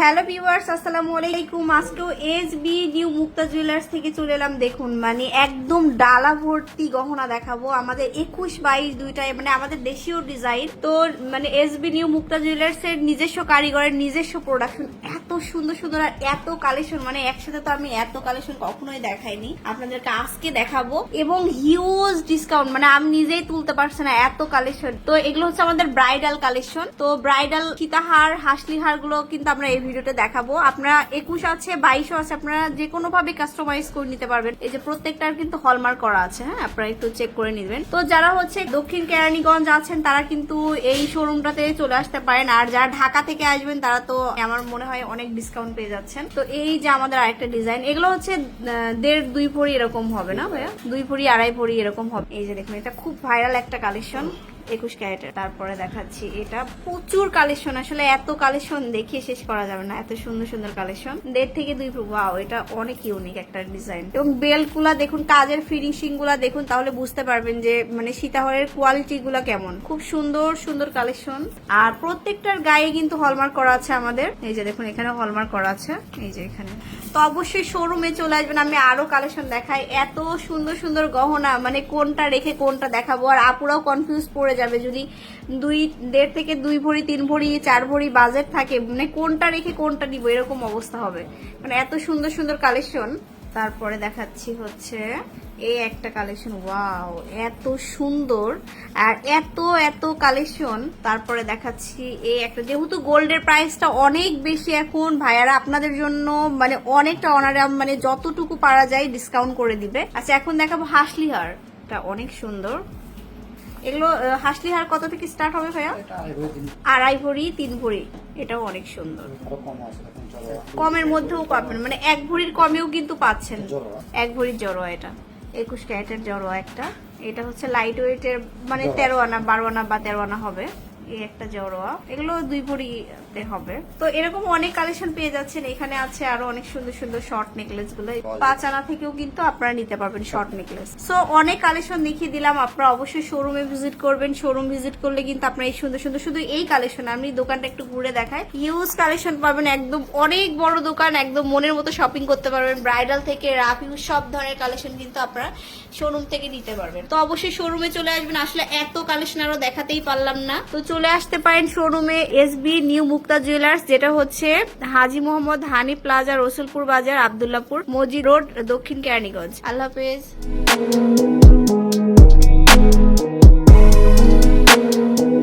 Hello viewers আসসালামু আলাইকুম। আজকেও S B new Mukta jewellers থেকে চলে এলাম। দেখুন মানে একদম ডালা ভর্তি গহনা দেখাবো। আমাদের একুশ বাইশ দুইটাই মানে আমাদের দেশীয় ডিজাইন তো মানে S B new Mukta jewellers এর নিজস্ব কারিগরের নিজস্ব প্রোডাকশন এত সুন্দর সুন্দর আর এত কালেকশন মানে একসাথে তো আমি এত কালেকশন কখনোই দেখাইনি। আপনাদেরকে আজকে দেখাবো। এবং হিউজ ডিসকাউন্ট মানে আমি নিজেই তুলতে পারছি না এত কালেকশন তো এগুলো হচ্ছে আমাদের ব্রাইডাল কালেকশন তো ব্রাইডাল সীতাহার হাসলি হারগুলো কিন্তু আমরা এই ভিডিওতে দেখাবো। আপনারা একুশ আছে, বাইশও আছে, আপনারা যে কোনো ভাবে কাস্টমাইজ করে নিতে পারবেন। এই যে প্রত্যেকটার কিন্তু হলমার্ক করা আছে হ্যাঁ? আপনারা একটু চেক করে নিবেন। তো যারা হচ্ছে দক্ষিণ কেরানীগঞ্জ আছেন, তারা কিন্তু এই শোরুমটাতে চলে আসতে পারেন। আর যারা ঢাকা থেকে আসবেন, তারা তো আমার মনে হয় অনেক ডিসকাউন্ট পেয়ে যাচ্ছেন। তো এই যে আমাদের আরেকটা ডিজাইন এগুলো হচ্ছে দেড় দুই ভরি এরকম হবে না ভাইয়া? দুই ভরি, আড়াই ভরি এরকম হবে। এই যে দেখুন, এটা খুব ভাইরাল একটা কালেকশন একুশ ক্যারেটের। তারপরে দেখাচ্ছি, এটা প্রচুর কালেকশন। আসলে এত কালেকশন দেখিয়ে শেষ করা যাবে না, এত সুন্দর সুন্দর কালেকশন। দেড় থেকে দুই ওয়াও এটা অনেক ইউনিক একটা ডিজাইন এবং বেল্টগুলা দেখুন, কাজের ফিনিশিংগুলা দেখুন, তাহলে বুঝতে পারবেন যে মানে সীতাহরের কোয়ালিটি গুলা কেমন। খুব সুন্দর সুন্দর কালেকশন। আর প্রত্যেকটার গায়ে কিন্তু হলমার্ক করা আছে আমাদের। এই যে দেখুন এখানে হলমার্ক করা আছে। এই যে এখানে। তো অবশ্যই শোরুমে চলে আসবেন, আমি আরও কালেকশন দেখাই। এত সুন্দর সুন্দর গহনা মানে কোনটা রেখে কোনটা দেখাবো, আর আপুরাও কনফিউজ পড়ে যাবে। যদি দুই, দেড় থেকে দুই ভরি, তিন ভরি, চার ভরি বাজেট থাকে মানে কোনটা রেখে কোনটা নিব, এরকম অবস্থা হবে। মানে এত সুন্দর সুন্দর কালেকশন তারপরে দেখাচ্ছি হচ্ছে এই একটা কালেকশন ওয়াও এত সুন্দর আর এত এত কালেকশন তারপরে দেখাচ্ছি এই একটা। যেহেতু গোল্ডের প্রাইসটা অনেক বেশি এখন, ভাইয়ারা আপনাদের জন্য মানে অনেকটা অনারে মানে যতটুকু পারা যায় ডিসকাউন্ট করে দিবে। আচ্ছা এখন দেখাবো হাসলি হার এটা অনেক সুন্দর। এগুলো হাসলি হার কত থেকে স্টার্ট হবে ভাইয়া? আড়াই ভরি। তিন ভরি এটাও অনেক সুন্দর। কমের মধ্যেও পাবেন মানে এক ভরির কমেও কিন্তু পাচ্ছেন। এক ভরির জড়োয়া এটা। একুশ ক্যারেটের জড়োয়া একটা। এটা হচ্ছে লাইট ওয়েটের মানে তেরো আনা বারো আনা বা তেরো আনা হবে। একটা জড়োয়া। এগুলো দুই হবে। তো এরকম অনেক কালেকশন পেয়ে যাচ্ছেন। এখানে আছে আরও অনেক সুন্দর সুন্দর শর্ট নেকলেসগুলো। পাঁচ আনা থেকেও কিন্তু আপনারা নিতে পারবেন শর্ট নেকলেস সো অনেক কালেকশন দেখিয়ে দিলাম। আপনারা অবশ্যই শোরুমে ভিজিট করবেন। শোরুম ভিজিট করলে কিন্তু আপনারা এই সুন্দর সুন্দর শুধু এই কালেকশন আমি দোকানটা একটু ঘুরে দেখাই হিউজ কালেকশন পাবেন। একদম অনেক বড় দোকান, একদম মনের মতো শপিং করতে পারবেন। ব্রাইডাল থেকে রাফ ইউজ সব ধরনের কালেকশন কিন্তু আপনারা শোরুম থেকে নিতে পারবেন। তো অবশ্যই শোরুমে চলে আসবেন। আসলে এত কালেকশন আরও দেখাতেই পারলাম না। তো চলে আসতে পারেন শোরুমে এসবি নিউ মুক্তা জুয়েলার্স যেটা হচ্ছে হাজি মোহাম্মদ হানি প্লাজা, রসুলপুর বাজার, আবদুল্লাপুর মজি রোড, দক্ষিণ কেরানীগঞ্জ। আল্লাহ হাফেজ।